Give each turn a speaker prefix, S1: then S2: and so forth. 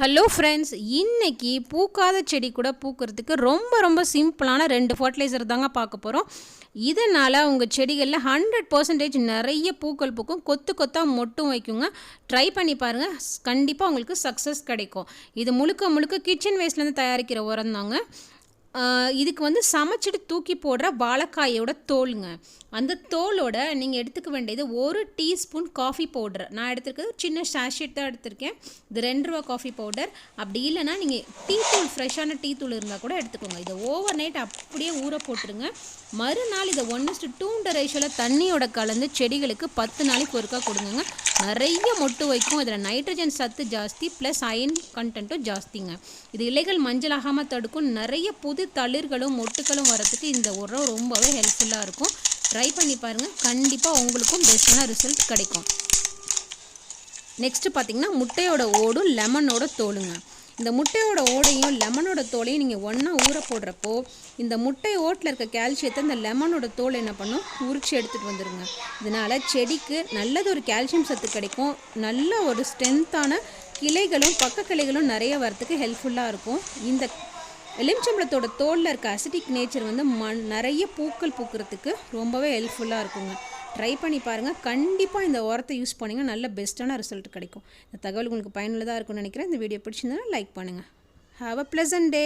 S1: Hello friends இன்றைக்கி பூக்காத செடி கூட பூக்கிறதுக்கு ரொம்ப ரொம்ப சிம்பிளான ரெண்டு ஃபர்டிலைசர் தாங்க பார்க்க போகிறோம் இதனால் உங்கள் செடிகளில் ஹண்ட்ரட் பர்சன்டேஜ் நிறைய பூக்கள் பூக்கும். கொத்து கொத்தாக மொட்டும் வைக்குங்க. ட்ரை பண்ணி பாருங்கள் கண்டிப்பாக உங்களுக்கு சக்ஸஸ் கிடைக்கும். இது முழுக்க முழுக்க கிச்சன் வேஸ்ட்லேருந்து தயாரிக்கிற உரம் தாங்க. இதுக்கு வந்து சமைச்சிட்டு தூக்கி போடுற வாழைக்காயோட தோலுங்க. அந்த தோலோட நீங்கள் எடுத்துக்க வேண்டியது ஒரு டீஸ்பூன் காஃபி பவுடர். நான் எடுத்துருக்கிறது சின்ன ஷாஷெட் தான் எடுத்திருக்கேன். இது ரெண்டு ரூபா காஃபி பவுடர். அப்படி இல்லைன்னா நீங்கள் டீ தூள் ஃப்ரெஷ்ஷான டீ தூள் இருந்தால் கூட எடுத்துக்கோங்க. இதை ஓவர் நைட் அப்படியே ஊற போட்டுருங்க. மறுநாள் இதை ஒன்று டூண்ட ரேஷியோவில் தண்ணியோட கலந்து செடிகளுக்கு பத்து நாளைக்கு ஒருக்கா கொடுங்க நிறைய மொட்டு வைக்கும். இதில் நைட்ரஜன் சத்து ஜாஸ்தி ப்ளஸ் அயன் கண்டென்ட்டும் ஜாஸ்திங்க. இது இலைகள் மஞ்சளாகாமல் தடுக்கும். நிறைய புது தளிர்களும் மொட்டுகளும் வரத்துக்கு இந்த உரம் ரொம்பவே ஹெல்ப்ஃபுல்லாக இருக்கும். ட்ரை பண்ணி பாருங்கள் கண்டிப்பாக உங்களுக்கும் பெஸ்ட்டான ரிசல்ட் கிடைக்கும். நெக்ஸ்ட்டு பார்த்தீங்கன்னா முட்டையோட ஓடும் லெமனோட தோலுங்க. இந்த முட்டையோட ஓடையும் லெமனோட தோலையும் நீங்கள் ஒன்றா ஊற போடுறப்போ இந்த முட்டை ஓட்டில் இருக்க கால்சியத்தை இந்த லெமனோட தோல் என்ன பண்ணும்? உரிச்சு எடுத்துகிட்டு வந்துடுங்க இதனால் செடிக்கு நல்லது ஒரு கால்சியம் சத்து கிடைக்கும். நல்ல ஒரு ஸ்ட்ரென்த்தான கிளைகளும் பக்க கிளைகளும் நிறைய வரத்துக்கு ஹெல்ப்ஃபுல்லாக இருக்கும். இந்த எலுமிச்சம்பழத்தோட தோலில் இருக்க அசிட்டிக் நேச்சர் வந்து மண் நிறைய பூக்கள் பூக்கிறதுக்கு ரொம்பவே ஹெல்ப்ஃபுல்லாக இருக்குங்க. ட்ரை பண்ணி பாருங்கள் கண்டிப்பாக இந்த உரத்தை யூஸ் பண்ணிங்கன்னா நல்ல பெஸ்ட்டான ரிசல்ட் கிடைக்கும். இந்த தகவல் உங்களுக்கு பயனுள்ளதாக இருக்கும்னு நினைக்கிறேன். இந்த வீடியோ பிடிச்சிருந்தா லைக் பண்ணுங்கள் ஹாவ் அ ப்ளசன்ட் டே